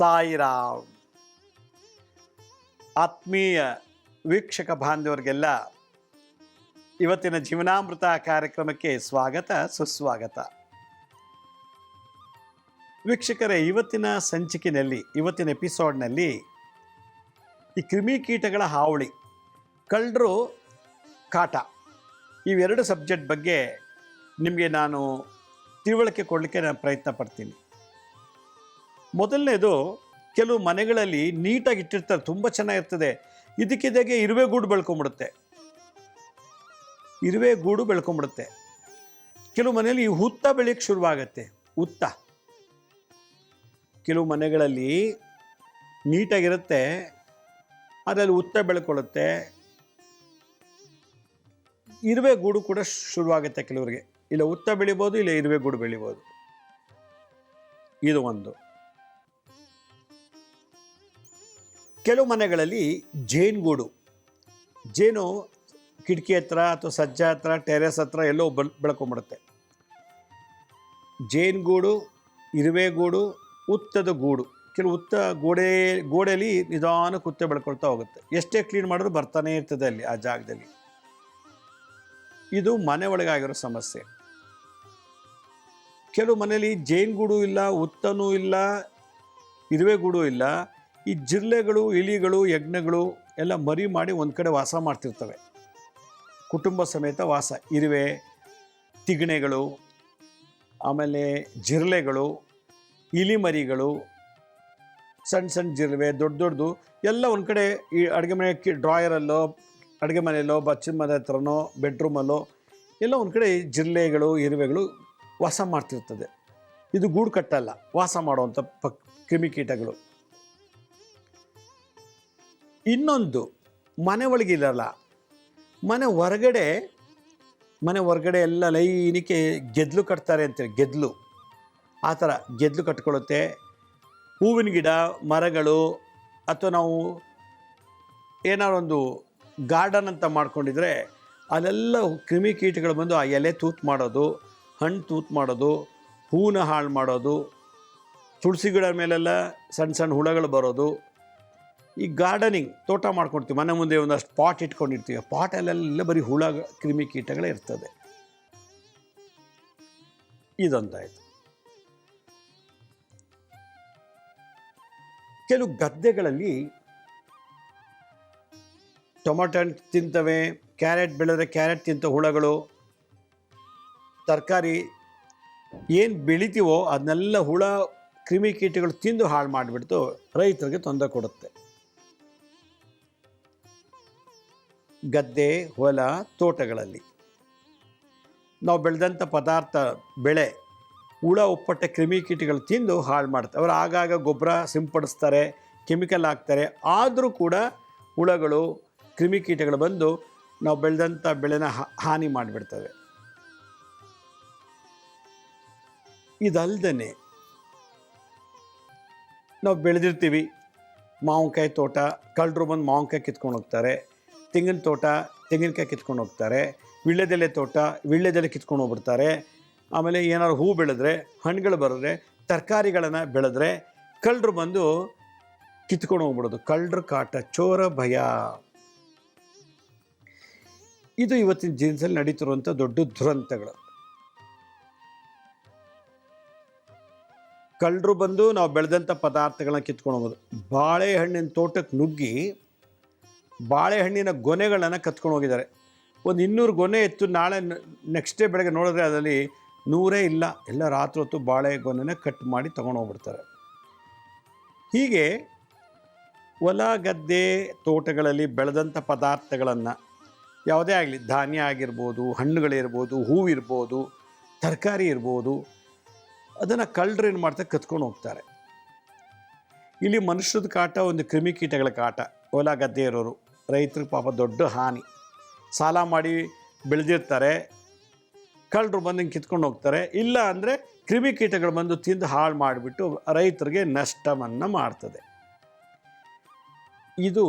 ಸಾಯಿರಾಮ್. ಆತ್ಮೀಯ ವೀಕ್ಷಕ ಬಾಂಧವರಿಗೆಲ್ಲ ಇವತ್ತಿನ ಜೀವನಾಮೃತ ಕಾರ್ಯಕ್ರಮಕ್ಕೆ ಸ್ವಾಗತ, ಸುಸ್ವಾಗತ. ವೀಕ್ಷಕರೇ, ಇವತ್ತಿನ ಸಂಚಿಕೆಯಲ್ಲಿ, ಇವತ್ತಿನ ಎಪಿಸೋಡ್ನಲ್ಲಿ ಈ ಕ್ರಿಮಿಕೀಟಗಳ ಹಾವಳಿ, ಕಳ್ಳರು ಕಾಟ, ಇವೆರಡು ಸಬ್ಜೆಕ್ಟ್ ಬಗ್ಗೆ ನಿಮಗೆ ನಾನು ತಿಳುವಳಿಕೆ ಕೊಡಲಿಕ್ಕೆ ನಾನು ಪ್ರಯತ್ನ ಪಡ್ತೀನಿ. ಮೊದಲನೇದು ಕೆಲವು ಮನೆಗಳಲ್ಲಿ ನೀಟಾಗಿ ಇಟ್ಟಿರ್ತಾರೆ, ತುಂಬ ಚೆನ್ನಾಗಿರ್ತದೆ. ಇದಕ್ಕಿದ್ದಾಗೆ ಇರುವೆ ಗೂಡು ಬೆಳ್ಕೊಂಬಿಡುತ್ತೆ. ಇರುವೆ ಗೂಡು ಬೆಳ್ಕೊಂಬಿಡುತ್ತೆ. ಕೆಲವು ಮನೆಯಲ್ಲಿ ಈ ಹುತ್ತ ಬೆಳೆಯಕ್ಕೆ ಶುರುವಾಗತ್ತೆ. ಹುತ್ತ. ಕೆಲವು ಮನೆಗಳಲ್ಲಿ ನೀಟಾಗಿರುತ್ತೆ, ಅದರಲ್ಲಿ ಹುತ್ತ ಬೆಳ್ಕೊಳ್ಳುತ್ತೆ. ಇರುವೆ ಗೂಡು ಕೂಡ ಶುರುವಾಗುತ್ತೆ ಕೆಲವರಿಗೆ. ಇಲ್ಲ ಹುತ್ತ ಬೆಳಿಬೋದು, ಇಲ್ಲ ಇರುವೆ ಗೂಡು ಬೆಳಿಬೋದು. ಇದು ಒಂದು. ಕೆಲವು ಮನೆಗಳಲ್ಲಿ ಜೇನುಗೂಡು ಜೇನು ಕಿಟಕಿ ಹತ್ರ ಅಥವಾ ಸಜ್ಜ ಹತ್ರ, ಟೆರೆಸ್ ಹತ್ರ ಎಲ್ಲೋ ಬಲ್, ಬೆಳ್ಕೊಂಬಿಡುತ್ತೆ. ಜೇನುಗೂಡು ಇರುವೆಗೂಡು ಉತ್ತದ ಗೂಡು. ಕೆಲವು ಉತ್ತ ಗೋಡೆ ಗೋಡೆಯಲ್ಲಿ ನಿಧಾನ ಕುತ್ತೆ ಬೆಳ್ಕೊಳ್ತಾ ಹೋಗುತ್ತೆ. ಎಷ್ಟೇ ಕ್ಲೀನ್ ಮಾಡಿದ್ರು ಬರ್ತಾನೆ ಇರ್ತದೆ ಅಲ್ಲಿ ಆ ಜಾಗದಲ್ಲಿ. ಇದು ಮನೆ ಒಳಗಾಗಿರೋ ಸಮಸ್ಯೆ. ಕೆಲವು ಮನೆಯಲ್ಲಿ ಜೇನುಗೂಡು ಇಲ್ಲ, ಉತ್ತನೂ ಇಲ್ಲ ಇರುವೆಗೂಡು ಇಲ್ಲ ಈ ಜಿರ್ಲೆಗಳು ಇಲಿಗಳು, ಯಜ್ಞಗಳು ಎಲ್ಲ ಮರಿ ಮಾಡಿ ಒಂದು ಕಡೆ ವಾಸ ಮಾಡ್ತಿರ್ತವೆ. ಕುಟುಂಬ ಸಮೇತ ವಾಸ. ಇರುವೆ, ತಿಗಣೆಗಳು, ಆಮೇಲೆ ಜಿರ್ಲೆಗಳು, ಇಲಿ ಮರಿಗಳು ಸಣ್ಣ ಸಣ್ಣ ಜಿರ್ವೆ, ದೊಡ್ಡ ದೊಡ್ಡದು ಎಲ್ಲ ಒಂದು ಕಡೆ ಈ ಅಡುಗೆ ಮನೆ ಕಿ ಡ್ರಾಯರಲ್ಲೋ ಅಡುಗೆ ಮನೆಯಲ್ಲೋ ಬಚ್ಚಿನ ಮನೆ ಹತ್ರನೋ ಬೆಡ್ರೂಮಲ್ಲೋ ಎಲ್ಲ ಒಂದು ಕಡೆ ಜಿರ್ಲೆಗಳು, ಇರುವೆಗಳು ವಾಸ ಮಾಡ್ತಿರ್ತದೆ. ಇದು ಗೂಡು ಕಟ್ಟಲ್ಲ. ವಾಸ ಮಾಡುವಂಥ ಪ ಕ್ರಿಮಿಕೀಟಗಳು ಇನ್ನೊಂದು ಮನೆ ಒಳಗಿರಲ್ಲ ಮನೆ ಹೊರಗಡೆ ಮನೆ ಹೊರಗಡೆ ಎಲ್ಲ ಲೈನಿಕೆ ಗೆದ್ಲು ಕಟ್ತಾರೆ ಅಂತೇಳಿ ಗೆದ್ಲು. ಆ ಥರ ಗೆದ್ಲು ಕಟ್ಕೊಳ್ಳುತ್ತೆ. ಹೂವಿನ ಗಿಡ, ಮರಗಳು, ಅಥವಾ ನಾವು ಏನಾದ್ರು ಒಂದು ಗಾರ್ಡನ್ ಅಂತ ಮಾಡ್ಕೊಂಡಿದ್ರೆ ಅಲ್ಲೆಲ್ಲ ಕ್ರಿಮಿಕೀಟಗಳು ಬಂದು ಆ ಎಲೆ ತೂತು ಮಾಡೋದು, ಹಣ್ಣು ತೂತು ಮಾಡೋದು ಹೂನ ಹಾಳು ಮಾಡೋದು, ತುಳಸಿ ಗಿಡ ಮೇಲೆಲ್ಲ ಸಣ್ಣ ಸಣ್ಣ ಹುಳಗಳು ಬರೋದು ಈ ಗಾರ್ಡನಿಂಗ್ ತೋಟ ಮಾಡ್ಕೊಡ್ತೀವಿ. ಮನೆ ಮುಂದೆ ಒಂದಷ್ಟು ಪಾಟ್ ಇಟ್ಕೊಂಡಿರ್ತೀವಿ. ಪಾಟಲ್ಲೆಲ್ಲ ಬರೀ ಹುಳ ಕ್ರಿಮಿಕೀಟಗಳೇ ಇರ್ತದೆ. ಇದೊಂದಾಯಿತು ಕೆಲವು ಗದ್ದೆಗಳಲ್ಲಿ ಟೊಮೊಟೊ ತಿಂತವೆ, ಕ್ಯಾರೆಟ್ ಬೆಳೆದ್ರೆ ಕ್ಯಾರೆಟ್ ತಿಂತ ಹುಳಗಳು, ತರಕಾರಿ ಏನು ಬೆಳಿತೀವೋ ಅದನ್ನೆಲ್ಲ ಹುಳ ಕ್ರಿಮಿಕೀಟಗಳು ತಿಂದು ಹಾಳು ಮಾಡಿಬಿಡ್ತು, ರೈತರಿಗೆ ತೊಂದರೆ ಕೊಡುತ್ತೆ. ಗದ್ದೆ, ಹೊಲ, ತೋಟಗಳಲ್ಲಿ. ನಾವು ಬೆಳೆದಂಥ ಪದಾರ್ಥ ಬೆಳೆ, ಹುಳ ಒಪ್ಪಟ್ಟ ಕ್ರಿಮಿಕೀಟಗಳು ತಿಂದು ಹಾಳು ಮಾಡ್ತಾರೆ ಅವರು ಆಗಾಗ ಗೊಬ್ಬರ ಸಿಂಪಡಿಸ್ತಾರೆ, ಕೆಮಿಕಲ್ ಹಾಕ್ತಾರೆ. ಆದರೂ ಕೂಡ ಹುಳಗಳು ಕ್ರಿಮಿಕೀಟಗಳು ಬಂದು ನಾವು ಬೆಳೆದಂಥ ಬೆಳೆನ ಹಾನಿ ಮಾಡಿಬಿಡ್ತವೆ. ಇದಲ್ದೇ ನಾವು ಬೆಳೆದಿರ್ತೀವಿ. ಮಾವಿನಕಾಯಿ ತೋಟ, ಕಳ್ಳರು ಬಂದು ಮಾವಿನಕಾಯಿ ಕಿತ್ಕೊಂಡು ಹೋಗ್ತಾರೆ. ತೆಂಗಿನ ತೋಟ, ತೆಂಗಿನಕಾಯಿ ಕಿತ್ಕೊಂಡು ಹೋಗ್ತಾರೆ. ವಿಳ್ಳೆದೆಲೆ ತೋಟ, ವಿಳ್ಳೆದೆಲೆ ಕಿತ್ಕೊಂಡು ಹೋಗ್ಬಿಡ್ತಾರೆ. ಆಮೇಲೆ ಏನಾದ್ರು ಹೂ ಬೆಳೆದ್ರೆ, ಹಣ್ಣುಗಳು ಬರೆದ್ರೆ, ತರಕಾರಿಗಳನ್ನು ಬೆಳೆದ್ರೆ ಕಳ್ಳರು ಬಂದು ಕಿತ್ಕೊಂಡು ಹೋಗ್ಬಿಡೋದು. ಕಳ್ಳರ ಕಾಟ, ಚೋರ ಭಯ. ಇದು ಇವತ್ತಿನ ಜೀನ್ಸಲ್ಲಿ ನಡೀತಿರುವಂಥ ದೊಡ್ಡ ದುರಂತಗಳು. ಕಳ್ಳರು ಬಂದು ನಾವು ಬೆಳೆದಂಥ ಪದಾರ್ಥಗಳನ್ನ ಕಿತ್ಕೊಂಡು ಹೋಗೋದು. ಬಾಳೆಹಣ್ಣಿನ ತೋಟಕ್ಕೆ ನುಗ್ಗಿ ಬಾಳೆಹಣ್ಣಿನ ಗೊನೆಗಳನ್ನು ಕತ್ಕೊಂಡು ಹೋಗಿದ್ದಾರೆ. ಒಂದು ಇನ್ನೂರು ಗೊನೆ ಎತ್ತು ನಾಳೆ ನೆಕ್ಸ್ಟ್ ಡೇ ಬೆಳಗ್ಗೆ ನೋಡಿದ್ರೆ ಅದರಲ್ಲಿ ನೂರೇ ಇಲ್ಲ. ಎಲ್ಲ ರಾತ್ರಿ ಹೊತ್ತು ಬಾಳೆ ಗೊನೆನ ಕಟ್ ಮಾಡಿ ತೊಗೊಂಡೋಗ್ಬಿಡ್ತಾರೆ ಹೀಗೆ ಹೊಲ ಗದ್ದೆ, ತೋಟಗಳಲ್ಲಿ ಬೆಳೆದಂಥ ಪದಾರ್ಥಗಳನ್ನು ಯಾವುದೇ ಆಗಲಿ, ಧಾನ್ಯ ಆಗಿರ್ಬೋದು, ಹಣ್ಣುಗಳಿರ್ಬೋದು, ಹೂವಿರ್ಬೋದು, ತರಕಾರಿ ಇರ್ಬೋದು, ಅದನ್ನು ಕಳ್ಳರು ಏನು ಮಾಡ್ತಾರೆ, ಕತ್ಕೊಂಡು ಹೋಗ್ತಾರೆ. ಇಲ್ಲಿ ಮನುಷ್ಯದ ಕಾಟ ಒಂದು ಕ್ರಿಮಿಕೀಟಗಳ ಕಾಟ. ಹೊಲ ಗದ್ದೆ ಇರೋರು. ರೈತರಿಗೆ ಪಾಪ ದೊಡ್ಡ ಹಾನಿ. ಸಾಲ ಮಾಡಿ ಬೆಳೆದಿರ್ತಾರೆ. ಕಳ್ಳರು ಬಂದು ಕಿತ್ಕೊಂಡು ಹೋಗ್ತಾರೆ. ಇಲ್ಲ ಅಂದರೆ ಕ್ರಿಮಿಕೀಟಗಳು ಬಂದು ತಿಂದು ಹಾಳು ಮಾಡಿಬಿಟ್ಟು ರೈತರಿಗೆ ನಷ್ಟವನ್ನು ಮಾಡ್ತದೆ. ಇದು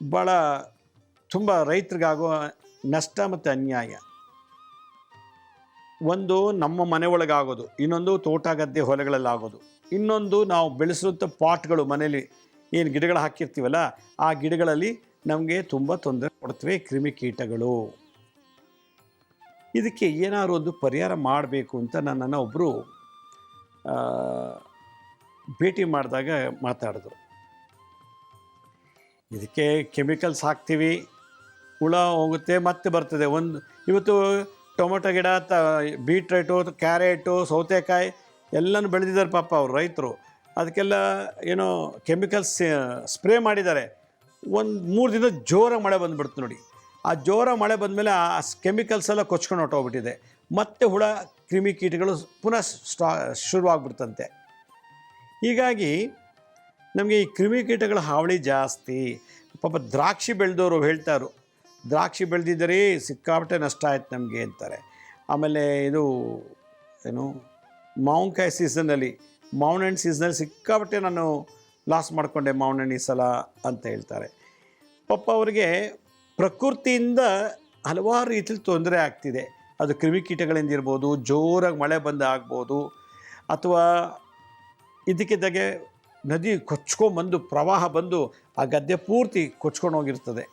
ಭಾಳ ತುಂಬ ರೈತರಿಗಾಗುವ ನಷ್ಟ ಮತ್ತು ಅನ್ಯಾಯ. ಒಂದು ನಮ್ಮ ಮನೆ ಒಳಗಾಗೋದು, ಇನ್ನೊಂದು ತೋಟ ಗದ್ದೆ ಹೊಲಗಳಲ್ಲಾಗೋದು, ಇನ್ನೊಂದು ನಾವು ಬೆಳೆಸುವಂಥ ಪಾಟ್ಗಳು ಮನೇಲಿ ಏನು ಗಿಡಗಳು ಹಾಕಿರ್ತೀವಲ್ಲ, ಆ ಗಿಡಗಳಲ್ಲಿ ನಮಗೆ ತುಂಬ ತೊಂದರೆ ಕೊಡ್ತವೆ ಕ್ರಿಮಿಕೀಟಗಳು ಇದಕ್ಕೆ ಏನಾದ್ರು ಒಂದು ಪರಿಹಾರ ಮಾಡಬೇಕು ಅಂತ ನನ್ನನ್ನು ಒಬ್ಬರು ಭೇಟಿ ಮಾಡಿದಾಗ ಮಾತಾಡಿದ್ರು. ಇದಕ್ಕೆ ಕೆಮಿಕಲ್ಸ್ ಹಾಕ್ತೀವಿ, ಹುಳ ಹೋಗುತ್ತೆ, ಮತ್ತೆ ಬರ್ತದೆ. ಒಂದು ಇವತ್ತು ಟೊಮೊಟೊ ಗಿಡ, ತ, ಬೀಟ್ರೇಟು, ಕ್ಯಾರೆಟು, ಸೌತೆಕಾಯಿ ಎಲ್ಲನೂ ಬೆಳೆದಿದ್ದಾರೆ ಪಾಪ ಅವರು ರೈತರು. ಅದಕ್ಕೆಲ್ಲ ಏನೋ ಕೆಮಿಕಲ್ಸ್ ಸ್ಪ್ರೇ ಮಾಡಿದ್ದಾರೆ. ಒಂದು ಮೂರು ದಿನ ಜೋರಾಗಿ ಮಳೆ ಬಂದುಬಿಡ್ತು ನೋಡಿ. ಆ ಜೋರ ಮಳೆ ಬಂದಮೇಲೆ ಆ ಕೆಮಿಕಲ್ಸ್ ಎಲ್ಲ ಕೊಚ್ಕೊಂಡು ಹೊಟ್ಟೋಗ್ಬಿಟ್ಟಿದೆ ಮತ್ತೆ ಹುಳ ಕ್ರಿಮಿಕೀಟಗಳು ಪುನಃ ಸ್ಟಾ, ಶುರುವಾಗ್ಬಿಡ್ತಂತೆ. ಹೀಗಾಗಿ ನಮಗೆ ಈ ಕ್ರಿಮಿಕೀಟಗಳ ಹಾವಳಿ ಜಾಸ್ತಿ. ಪಾಪ ದ್ರಾಕ್ಷಿ ಬೆಳೆದವರು ಹೇಳ್ತಾರು ದ್ರಾಕ್ಷಿ ಬೆಳೆದಿದ್ದರೆ ಸಿಕ್ಕಾಪಟ್ಟೆ ನಷ್ಟ ಆಯ್ತು ನಮಗೆ, ಅಂತಾರೆ. ಆಮೇಲೆ ಇದು ಏನು ಮಾವಿನಕಾಯಿ ಸೀಸನಲ್ಲಿ ಮಾವಿನ ಹಣ್ಣು ಸೀಸನಲ್ಲಿ ಸಿಕ್ಕಾಪಟ್ಟೆ ನಾನು ಲಾಸ್ ಮಾಡಿಕೊಂಡೆ ಮಾವಿನ ಹಣ್ಣು ಈ ಸಲ ಅಂತ ಹೇಳ್ತಾರೆ. ಪಾಪ ಅವರಿಗೆ ಪ್ರಕೃತಿಯಿಂದ ಹಲವಾರು ರೀತಿಯಲ್ಲಿ ತೊಂದರೆ ಆಗ್ತಿದೆ. ಅದು ಕ್ರಿಮಿಕೀಟಗಳಿಂದ ಇರ್ಬೋದು, ಜೋರಾಗಿ ಮಳೆ ಬಂದು ಆಗ್ಬೋದು, ಅಥವಾ ಇದಕ್ಕಿದ್ದಾಗೆ ನದಿ ಕೊಚ್ಕೊಂಬಂದು ಪ್ರವಾಹ ಬಂದು ಆ ಗದ್ದೆ ಪೂರ್ತಿ ಕೊಚ್ಕೊಂಡು ಹೋಗಿರ್ತದೆ.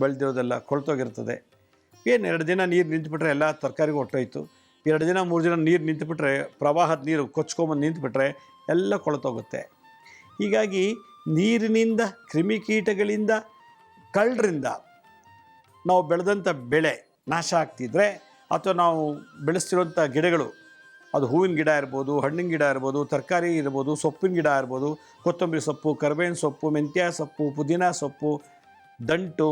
ಬೆಳೆದಿರೋದೆಲ್ಲ ಕೊಳ್ತೋಗಿರ್ತದೆ. ಏನು, ಎರಡು ದಿನ ನೀರು ನಿಂತುಬಿಟ್ರೆ ಎಲ್ಲ ತರಕಾರಿಗೂ ಹೊಟ್ಟೋಯ್ತು ಎರಡು ದಿನ ಮೂರು ದಿನ ನೀರು ನಿಂತುಬಿಟ್ರೆ, ಪ್ರವಾಹದ ನೀರು ಕೊಚ್ಕೊಂಬಂದು ನಿಂತುಬಿಟ್ರೆ ಎಲ್ಲ ಕೊಳತೋಗುತ್ತೆ. ಹೀಗಾಗಿ ನೀರಿನಿಂದ, ಕ್ರಿಮಿಕೀಟಗಳಿಂದ, ಕಳ್ಳರಿಂದ ನಾವು ಬೆಳೆದಂಥ ಬೆಳೆ ನಾಶ ಆಗ್ತಿದ್ರೆ ಅಥವಾ ನಾವು ಬೆಳೆಸ್ತಿರೋಂಥ ಗಿಡಗಳು, ಅದು ಹೂವಿನ ಗಿಡ ಇರ್ಬೋದು, ಹಣ್ಣಿನ ಗಿಡ ಇರ್ಬೋದು, ತರಕಾರಿ ಇರ್ಬೋದು, ಸೊಪ್ಪಿನ ಗಿಡ ಇರ್ಬೋದು, ಕೊತ್ತಂಬರಿ ಸೊಪ್ಪು, ಕರಿಬೇವಿನ ಸೊಪ್ಪು, ಮೆಂತ್ಯ ಸೊಪ್ಪು, ಪುದೀನ ಸೊಪ್ಪು, ದಂಟು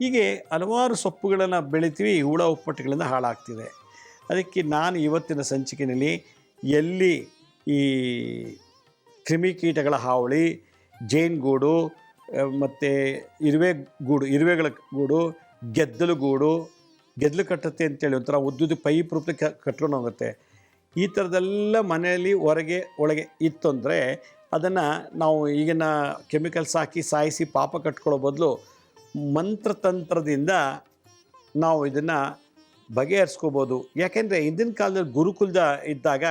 ಹೀಗೆ ಹಲವಾರು ಸೊಪ್ಪುಗಳನ್ನು ಬೆಳಿತೀವಿ ಹುಳ ಉಪ್ಪಟ್ಟುಗಳಿಂದ ಹಾಳಾಗ್ತಿದೆ. ಅದಕ್ಕೆ ನಾನು ಇವತ್ತಿನ ಸಂಚಿಕೆಯಲ್ಲಿ ಎಲ್ಲಿ ಈ ಕ್ರಿಮಿಕೀಟಗಳ ಹಾವಳಿ ಜೇನುಗೂಡು ಮತ್ತು ಇರುವೆ ಗೂಡು, ಇರುವೆಗಳ ಗೂಡು, ಗೆದ್ದಲು ಗೂಡು, ಗೆದ್ದಲು ಕಟ್ಟುತ್ತೆ ಅಂತೇಳಿ ಒಂಥರ ಉದ್ದುದ ಪೈಪ್ ರೂಪ ಕಟ್ಕೊಂಡು ಹೋಗುತ್ತೆ ಈ ಥರದೆಲ್ಲ ಮನೆಯಲ್ಲಿ ಹೊರಗೆ, ಒಳಗೆ ಇತ್ತು ಅಂದರೆ ಅದನ್ನು ನಾವು ಈಗಿನ ಕೆಮಿಕಲ್ಸ್ ಹಾಕಿ ಸಾಯಿಸಿ ಪಾಪ ಕಟ್ಕೊಳ್ಳೋ ಬದಲು ಮಂತ್ರತಂತ್ರದಿಂದ ನಾವು ಇದನ್ನು ಬಗೆಹರಿಸ್ಕೋಬೋದು. ಯಾಕೆಂದರೆ ಹಿಂದಿನ ಕಾಲದಲ್ಲಿ ಗುರುಕುಲದ ಇದ್ದಾಗ,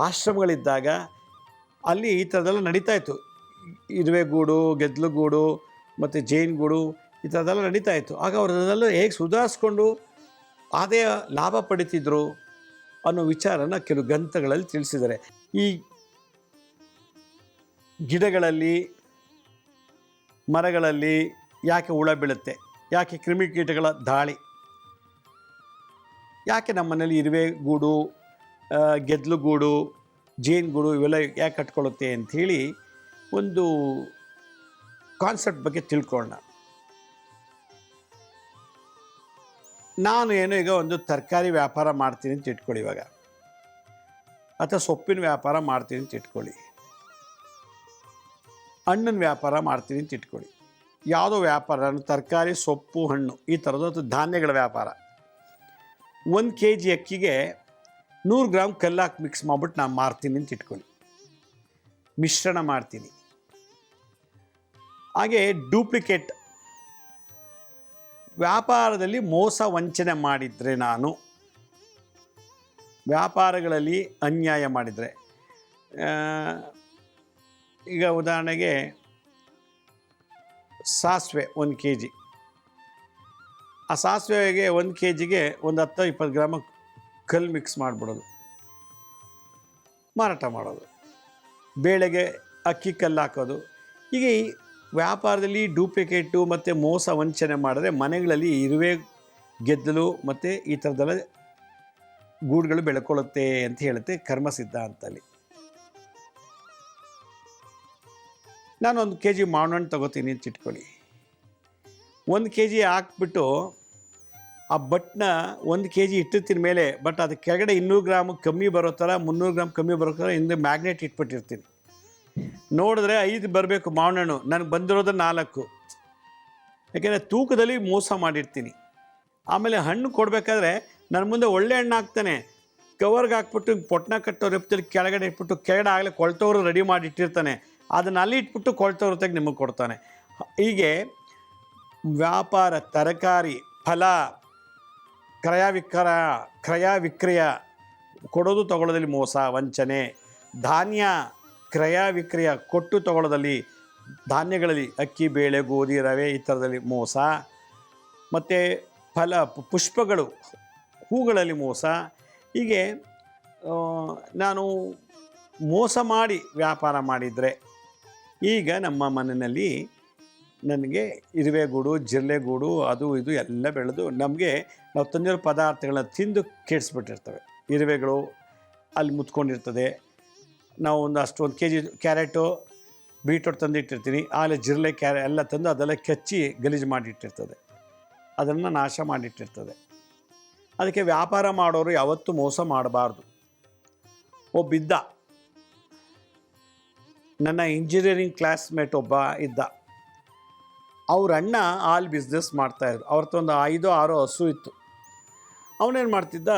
ಆಶ್ರಮಗಳಿದ್ದಾಗ ಅಲ್ಲಿ ಈ ಥರದೆಲ್ಲ ನಡೀತಾ ಇತ್ತು. ಇರುವೆಗೂಡು, ಗೆದ್ಲುಗೂಡು, ಮತ್ತು ಜೈನ್ಗೂಡು ಈ ಥರದ್ದೆಲ್ಲ ನಡೀತಾ ಇತ್ತು. ಆಗ ಅವರು ಅದನ್ನೆಲ್ಲ ಹೇಗೆ ಸುಧಾರಿಸ್ಕೊಂಡು ಅದೇ ಲಾಭ ಪಡಿತಿದ್ರು ಅನ್ನೋ ವಿಚಾರನ ಕೆಲವು ಗ್ರಂಥಗಳಲ್ಲಿ ತಿಳಿಸಿದ್ದಾರೆ. ಈ ಗಿಡಗಳಲ್ಲಿ, ಮರಗಳಲ್ಲಿ ಯಾಕೆ ಹುಳ ಬೀಳುತ್ತೆ? ಯಾಕೆ ಕ್ರಿಮಿಕೀಟಗಳ ದಾಳಿ? ಯಾಕೆ ನಮ್ಮ ಮನೇಲಿ ಇರುವೆ ಗೂಡು ಗೆದ್ಲು ಗೂಡು ಜೇನುಗೂಡು ಇವೆಲ್ಲ ಯಾಕೆ ಕಟ್ಕೊಳ್ಳುತ್ತೆ ಅಂಥೇಳಿ ಒಂದು ಕಾನ್ಸೆಪ್ಟ್ ಬಗ್ಗೆ ತಿಳ್ಕೊಳ್ಳೋಣ. ನಾನು ಏನೋ ಈಗ ಒಂದು ತರಕಾರಿ ವ್ಯಾಪಾರ ಮಾಡ್ತೀನಿ ಅಂತ ಇಟ್ಕೊಳ್ಳಿ ಇವಾಗ. ಅಥವಾ ಸೊಪ್ಪಿನ ವ್ಯಾಪಾರ ಮಾಡ್ತೀನಿ ಅಂತ ಇಟ್ಕೊಳ್ಳಿ. ಹಣ್ಣಿನ ವ್ಯಾಪಾರ ಮಾಡ್ತೀನಿ ಅಂತ ಇಟ್ಕೊಳ್ಳಿ. ಯಾವುದೋ ವ್ಯಾಪಾರ ತರಕಾರಿ, ಸೊಪ್ಪು, ಹಣ್ಣು ಈ ಥರದ್ದು ಅಥವಾ ಧಾನ್ಯಗಳ ವ್ಯಾಪಾರ. ಒಂದು ಕೆ ಜಿ ಅಕ್ಕಿಗೆ ನೂರು ಗ್ರಾಮ್ ಕಲ್ಲಾಕಿ ಮಿಕ್ಸ್ ಮಾಡ್ಬಿಟ್ಟು ನಾನು ಮಾರ್ತೀನಿ ಅಂತ ಇಟ್ಕೊಳ್ಳಿ. ಮಿಶ್ರಣ ಮಾಡ್ತೀನಿ. ಹಾಗೆ ಡೂಪ್ಲಿಕೇಟ್ ವ್ಯಾಪಾರದಲ್ಲಿ ಮೋಸ ವಂಚನೆ ಮಾಡಿದರೆ ನಾನು, ವ್ಯಾಪಾರಗಳಲ್ಲಿ ಅನ್ಯಾಯ ಮಾಡಿದರೆ ಈಗ ಉದಾಹರಣೆಗೆ ಸಾಸಿವೆ ಒಂದು ಕೆ ಜಿ ಆ ಸಾಸಿವೆಗೆ ಒಂದು ಕೆ ಜಿಗೆ ಒಂದು ಹತ್ತು ಇಪ್ಪತ್ತು ಗ್ರಾಮ ಕಲ್ಲು ಮಿಕ್ಸ್ ಮಾಡಿಬಿಡೋದು. ಮಾರಾಟ ಮಾಡೋದು. ಬೇಳೆಗೆ ಅಕ್ಕಿ ಕಲ್ಲು ಹಾಕೋದು. ಹೀಗೆ ವ್ಯಾಪಾರದಲ್ಲಿ ಡೂಪ್ಲಿಕೇಟು ಮತ್ತು ಮೋಸ ವಂಚನೆ ಮಾಡಿದ್ರೆ ಮನೆಗಳಲ್ಲಿ ಇರುವೆ ಗೆದ್ದಲು ಮತ್ತು ಈ ಥರದೆಲ್ಲ ಗೂಡುಗಳು ಬೆಳ್ಕೊಳ್ಳುತ್ತೆ ಅಂತ ಹೇಳುತ್ತೆ ಕರ್ಮ ಸಿದ್ಧಾಂತಲ್ಲಿ ನಾನು ಒಂದು ಕೆ ಜಿ ಮಾವಿನ ಹಣ್ಣು ತೊಗೋತೀನಿ ಅಂತ ಇಟ್ಕೊಳ್ಳಿ. ಒಂದು ಕೆ ಜಿ ಹಾಕ್ಬಿಟ್ಟು ಆ ಬಟ್ನ ಒಂದು ಕೆ ಜಿ ಮೇಲೆ ಬಟ್ ಅದು ಕೆಳಗಡೆ ಇನ್ನೂರು ಗ್ರಾಮ್ ಕಮ್ಮಿ ಬರೋ ಥರ ಮುನ್ನೂರು ಗ್ರಾಮ್ ಕಮ್ಮಿ ಬರೋ ಥರ ಹಿಂದೆ ಮ್ಯಾಗ್ನೆಟ್ ಇಟ್ಬಿಟ್ಟಿರ್ತೀನಿ. ನೋಡಿದ್ರೆ ಐದು ಬರಬೇಕು ಮಾವಿನ ಹಣ್ಣು ನನಗೆ ಬಂದಿರೋದು ನಾಲ್ಕು. ಯಾಕೆಂದರೆ ತೂಕದಲ್ಲಿ ಮೋಸ ಮಾಡಿರ್ತೀನಿ. ಆಮೇಲೆ ಹಣ್ಣು ಕೊಡಬೇಕಾದ್ರೆ ನನ್ನ ಮುಂದೆ ಒಳ್ಳೆ ಹಣ್ಣು ಹಾಕ್ತಾನೆ. ಕವರ್ಗೆ ಹಾಕ್ಬಿಟ್ಟು ಪೊಟ್ನ ಕಟ್ಟೋ ರೆಪ್ತಲ್ಲಿ ಕೆಳಗಡೆ ಇಟ್ಬಿಟ್ಟು ಕೆಳಗಡೆ ಆಗಲೇ ಕೊಳ್ತವ್ರು ರೆಡಿ ಮಾಡಿ ಇಟ್ಟಿರ್ತಾನೆ ಅದನ್ನು ಅಲ್ಲಿ ಇಟ್ಬಿಟ್ಟು ಕೊಳ್ತವ್ರ ತೆಗೆ ನಿಮಗೆ ಕೊಡ್ತಾನೆ. ಹೀಗೆ ವ್ಯಾಪಾರ, ತರಕಾರಿ, ಫಲ ಕ್ರಯ ವಿಕ್ರಯ ಕ್ರಯ ವಿಕ್ರಯ ಕೊಡೋದು ತಗೊಳ್ಳೋದಲ್ಲಿ ಮೋಸ, ವಂಚನೆ. ಧಾನ್ಯ ಕ್ರಯ ವಿಕ್ರಯ ಕೊಟ್ಟು ತಗೊಳ್ಳೋದಲ್ಲಿ ಧಾನ್ಯಗಳಲ್ಲಿ ಅಕ್ಕಿ, ಬೇಳೆ, ಗೋಧಿ, ರವೆ ಈ ಥರದಲ್ಲಿ ಮೋಸ. ಮತ್ತು ಫಲ, ಪುಷ್ಪಗಳು, ಹೂಗಳಲ್ಲಿ ಮೋಸ. ಹೀಗೆ ನಾನು ಮೋಸ ಮಾಡಿ ವ್ಯಾಪಾರ ಮಾಡಿದರೆ ಈಗ ನಮ್ಮ ಮನೆಯಲ್ಲಿ ನನಗೆ ಇರುವೆಗೂಡು, ಜಿರಳೆಗೂಡು, ಅದು ಇದು ಎಲ್ಲ ಬೆಳೆದು ನಮಗೆ ನಾವು ತಂದಿರೋ ಪದಾರ್ಥಗಳನ್ನ ತಿಂದು ಕೆಡಿಸ್ಬಿಟ್ಟಿರ್ತವೆ ಇರುವೆಗಳು ಅಲ್ಲಿ ಮುತ್ಕೊಂಡಿರ್ತದೆ. ನಾವು ಒಂದು ಅಷ್ಟು ಒಂದು ಕೆ ಜಿ ಕ್ಯಾರೆಟು, ಬೀಟ್ರೋಟ್ ತಂದಿಟ್ಟಿರ್ತೀನಿ. ಆಮೇಲೆ ಜಿರಳೆ ಕ್ಯಾರೆ ಎಲ್ಲ ತಂದು ಅದೆಲ್ಲ ಕೆಚ್ಚಿ ಗಲೀಜು ಮಾಡಿಟ್ಟಿರ್ತದೆ. ಅದನ್ನು ನಾಶ ಮಾಡಿಟ್ಟಿರ್ತದೆ. ಅದಕ್ಕೆ ವ್ಯಾಪಾರ ಮಾಡೋರು ಯಾವತ್ತೂ ಮೋಸ ಮಾಡಬಾರ್ದು. ಒಬ್ಬಿದ್ದ. ನನ್ನ ಇಂಜಿನಿಯರಿಂಗ್ ಕ್ಲಾಸ್ಮೇಟ್ ಒಬ್ಬ ಇದ್ದ. ಅವ್ರ ಅಣ್ಣ ಹಾಲು ಬಿಸ್ನೆಸ್ ಮಾಡ್ತಾಯಿದ್ರು ಅವ್ರದ್ದು ಒಂದು ಐದು ಆರು ಹಸು ಇತ್ತು. ಅವನೇನು ಮಾಡ್ತಿದ್ದ?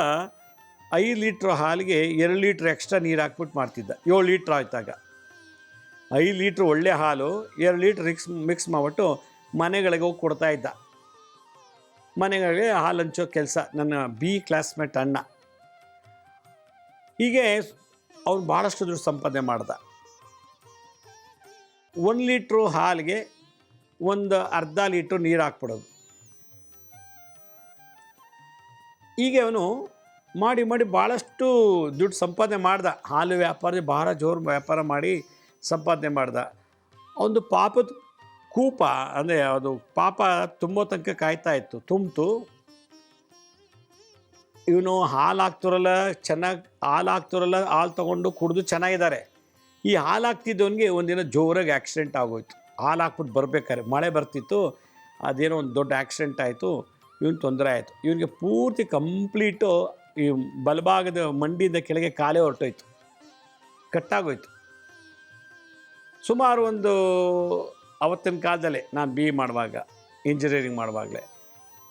ಐದು ಲೀಟ್ರ್ ಹಾಲಿಗೆ ಎರಡು ಲೀಟ್ರ್ ಎಕ್ಸ್ಟ್ರಾ ನೀರು ಹಾಕ್ಬಿಟ್ಟು ಮಾಡ್ತಿದ್ದ. ಏಳು ಲೀಟ್ರ್ ಆಯ್ತಾಗ. ಐದು ಲೀಟ್ರ್ ಒಳ್ಳೆ ಹಾಲು, ಎರಡು ಲೀಟ್ರ್ ಮಿಕ್ಸ್ ಮಿಕ್ಸ್ ಮಾಡಿಬಿಟ್ಟು ಮನೆಗಳಿಗೆ ಹೋಗಿ ಕೊಡ್ತಾ ಇದ್ದ. ಮನೆಗಳಿಗೆ ಹಾಲು ಹಂಚೋ ಕೆಲಸ, ನನ್ನ ಬಿ ಕ್ಲಾಸ್ಮೇಟ್ ಅಣ್ಣ. ಹೀಗೆ ಅವ್ನು ಭಾಳಷ್ಟು ದುಡ್ಡು ಸಂಪಾದನೆ ಮಾಡ್ದ. ಒಂದು ಲೀಟ್ರು ಹಾಲಿಗೆ ಒಂದು ಅರ್ಧ ಲೀಟ್ರು ನೀರು ಹಾಕ್ಬಿಡೋದು. ಹೀಗೆ ಅವನು ಮಾಡಿ ಮಾಡಿ ಭಾಳಷ್ಟು ದುಡ್ಡು ಸಂಪಾದನೆ ಮಾಡ್ದ. ಹಾಲು ವ್ಯಾಪಾರ, ಭಾಳ ಜೋರು ವ್ಯಾಪಾರ ಮಾಡಿ ಸಂಪಾದನೆ ಮಾಡ್ದ. ಒಂದು ಪಾಪದ ಕೂಪ, ಅಂದರೆ ಅದು ಪಾಪ ತುಂಬೋ ತನಕ ಕಾಯ್ತಾ ಇತ್ತು. ತುಂಬಿತು. ಇವನು ಹಾಲು ಹಾಕ್ತಿರಲ್ಲ ಚೆನ್ನಾಗಿ ಹಾಲು ಹಾಕ್ತಿರಲ್ಲ ಹಾಲು ತೊಗೊಂಡು ಕುಡಿದು ಚೆನ್ನಾಗಿದ್ದಾರೆ. ಈ ಹಾಲು ಹಾಕ್ತಿದ್ದವನಿಗೆ ಒಂದಿನ ಜೋರಾಗಿ ಆಕ್ಸಿಡೆಂಟ್ ಆಗೋಯ್ತು. ಹಾಲು ಹಾಕ್ಬಿಟ್ಟು ಬರ್ಬೇಕಾದ್ರೆ ಮಳೆ ಬರ್ತಿತ್ತು, ಅದೇನೋ ಒಂದು ದೊಡ್ಡ ಆಕ್ಸಿಡೆಂಟ್ ಆಯಿತು. ಇವನು ತೊಂದರೆ ಆಯಿತು. ಇವನಿಗೆ ಪೂರ್ತಿ ಕಂಪ್ಲೀಟು ಈ ಬಲಭಾಗದ ಮಂಡಿಯಿಂದ ಕೆಳಗೆ ಕಾಲೇ ಹೊರಟೋಯ್ತು. ಕಟ್ಟಾಗೋಯ್ತು. ಸುಮಾರು ಒಂದು ಅವತ್ತಿನ ಕಾಲದಲ್ಲೇ ನಾನು ಬಿ ಮಾಡುವಾಗ ಇಂಜಿನಿಯರಿಂಗ್ ಮಾಡುವಾಗಲೇ.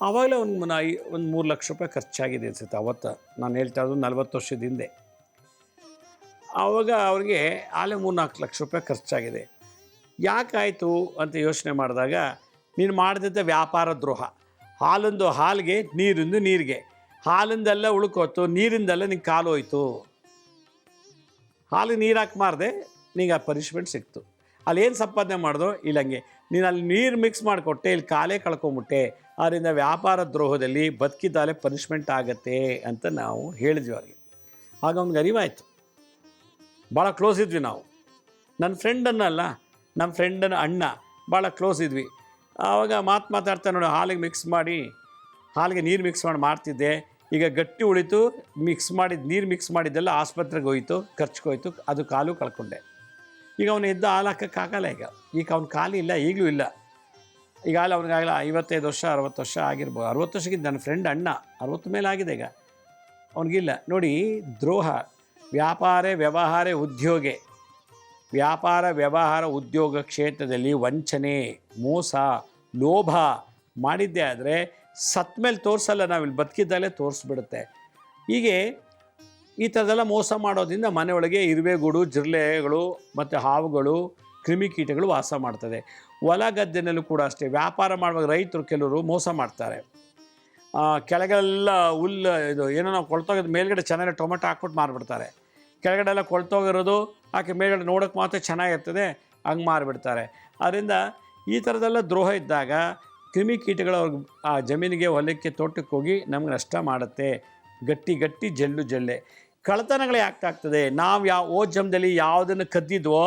ಆವಾಗಲೇ ಒಂದು ಐ ಒಂದು ಮೂರು ಲಕ್ಷ ರೂಪಾಯಿ ಖರ್ಚಾಗಿದೆ ಅನ್ಸುತ್ತೆ ಅವತ್ತು. ನಾನು ಹೇಳ್ತಾ ಇರೋದು ನಲ್ವತ್ತು ವರ್ಷದ ಹಿಂದೆ. ಆವಾಗ ಅವ್ರಿಗೆ ಆಲೇ ಮೂರು ನಾಲ್ಕು ಲಕ್ಷ ರೂಪಾಯಿ ಖರ್ಚಾಗಿದೆ. ಯಾಕಾಯಿತು ಅಂತ ಯೋಚನೆ ಮಾಡಿದಾಗ, ನೀನು ಮಾಡಿದಂಥ ವ್ಯಾಪಾರ ದ್ರೋಹ. ಹಾಲೊಂದು ಹಾಲಿಗೆ, ನೀರಿಂದು ನೀರಿಗೆ. ಹಾಲಿಂದೆಲ್ಲ ಉಳ್ಕೋತು ನೀರಿಂದೆಲ್ಲ ನಿಂಗೆ ಕಾಲು ಹೋಯ್ತು ಹಾಲಿಗೆ ನೀರು ಹಾಕಿ ನಿಂಗೆ ಆ ಪನಿಷ್ಮೆಂಟ್ ಸಿಕ್ತು. ಅಲ್ಲಿ ಏನು ಸಂಪಾದನೆ ಮಾಡಿದ್ರು? ಇಲ್ಲಂಗೆ ನೀನು ಅಲ್ಲಿ ನೀರು ಮಿಕ್ಸ್ ಮಾಡಿಕೊಟ್ಟೆ, ಇಲ್ಲಿ ಕಾಲೇ ಕಳ್ಕೊಂಬಿಟ್ಟೆ. ಅದರಿಂದ ವ್ಯಾಪಾರ ದ್ರೋಹದಲ್ಲಿ ಬದುಕಿದ್ದಾಲೆ ಪನಿಷ್ಮೆಂಟ್ ಆಗತ್ತೆ ಅಂತ ನಾವು ಹೇಳಿದ್ವಿ ಅವ್ರಿಗೆ. ಆಗ ಅವ್ನಿಗೆ ಅರಿವಾಯಿತು. ಭಾಳ ಕ್ಲೋಸ್ ಇದ್ವಿ ನಾವು. ನನ್ನ ಫ್ರೆಂಡನ್ನಲ್ಲ ನಮ್ಮ ಫ್ರೆಂಡನ್ನ ಅಣ್ಣ ಭಾಳ ಕ್ಲೋಸ್ ಇದ್ವಿ. ಆವಾಗ ಮಾತು ಮಾತಾಡ್ತಾ ನೋಡಿ, ಹಾಲಿಗೆ ಮಿಕ್ಸ್ ಮಾಡಿ, ಹಾಲಿಗೆ ನೀರು ಮಿಕ್ಸ್ ಮಾಡಿ ಮಾಡ್ತಿದ್ದೆ. ಈಗ ಗಟ್ಟಿ ಉಳಿತು ಮಿಕ್ಸ್ ಮಾಡಿದ, ನೀರು ಮಿಕ್ಸ್ ಮಾಡಿದ್ದೆಲ್ಲ ಆಸ್ಪತ್ರೆಗೆ ಹೋಯ್ತು, ಖರ್ಚಿಗೆ ಹೋಯಿತು, ಅದು ಕಾಲು ಕಳ್ಕೊಂಡೆ. ಈಗ ಅವನು ಎದ್ದು ಹಾಲು ಹಾಕೋಕ್ಕಾಗಲ್ಲ ಈಗ. ಈಗ ಅವ್ನ ಕಾಲು ಇಲ್ಲ, ಈಗಲೂ ಇಲ್ಲ. ಈಗ ಹಾಲು ಅವ್ನಿಗಾಗಲ್ಲ ಐವತ್ತೈದು ವರ್ಷ, ಅರವತ್ತು ವರ್ಷ ಆಗಿರ್ಬೋದು ಅರವತ್ತು ವರ್ಷಕ್ಕಿಂತ ನನ್ನ ಫ್ರೆಂಡ್ ಅಣ್ಣ, ಅರವತ್ತು ಮೇಲೆ ಆಗಿದೆ ಈಗ. ಅವನಿಗಿಲ್ಲ. ನೋಡಿ, ದ್ರೋಹ, ವ್ಯಾಪಾರ, ವ್ಯವಹಾರ, ಉದ್ಯೋಗ. ವ್ಯಾಪಾರ ವ್ಯವಹಾರ ಉದ್ಯೋಗ ಕ್ಷೇತ್ರದಲ್ಲಿ ವಂಚನೆ, ಮೋಸ, ಲೋಭ ಮಾಡಿದ್ದೇ ಆದರೆ ಸತ್ ಮೇಲೆ ತೋರಿಸಲ್ಲ ನಾವಿಲ್ಲಿ ಬದುಕಿದ್ದಲ್ಲೇ ತೋರಿಸ್ಬಿಡುತ್ತೆ. ಹೀಗೆ ಈ ಥರದೆಲ್ಲ ಮೋಸ ಮಾಡೋದ್ರಿಂದ ಮನೆಯೊಳಗೆ ಇರುವೆಗೂಡು, ಜಿರಳೆಗಳು ಮತ್ತು ಹಾವುಗಳು, ಕ್ರಿಮಿಕೀಟಗಳು ವಾಸ ಮಾಡ್ತದೆ. ಹೊಲ ಗದ್ದೆನಲ್ಲೂ ಕೂಡ ಅಷ್ಟೇ, ವ್ಯಾಪಾರ ಮಾಡುವಾಗ ರೈತರು ಕೆಲವರು ಮೋಸ ಮಾಡ್ತಾರೆ. ಕೆಳಗೆಲ್ಲ ಹುಲ್ಲು, ಇದು ಏನೋ ನಾವು ಕೊಳ್ತೋಗೋದು ಮೇಲ್ಗಡೆ ಚೆನ್ನಾಗಿ ಟೊಮೆಟೊ ಹಾಕ್ಬಿಟ್ಟು ಮಾರಿಬಿಡ್ತಾರೆ. ಕೆಳಗಡೆ ಎಲ್ಲ ಕೊಳ್ತೋಗಿರೋದು ಆಕೆ ಮೇಲ್ಗಡೆ ನೋಡೋಕ್ಕೆ ಮಾತ್ರ ಚೆನ್ನಾಗಿರ್ತದೆ, ಹಂಗೆ ಮಾರಿಬಿಡ್ತಾರೆ. ಆದ್ದರಿಂದ ಈ ಥರದೆಲ್ಲ ದ್ರೋಹ ಇದ್ದಾಗ ಕ್ರಿಮಿಕೀಟಗಳು ಅವ್ರಿಗೆ ಆ ಜಮೀನಿಗೆ, ಹೊಲಕ್ಕೆ, ತೋಟಕ್ಕೆ ಹೋಗಿ ನಮ್ಗೆ ನಷ್ಟ ಮಾಡುತ್ತೆ. ಗಟ್ಟಿ ಗಟ್ಟಿ ಜಲ್ಲು ಜಲ್ಲೆ. ಕಳತನಗಳೇ ಆಗ್ತಾಗ್ತದೆ ನಾವು ಯಾವ ಓ ಜಮ್ದಲ್ಲಿ ಯಾವುದನ್ನು ಕದ್ದಿದ್ವೋ,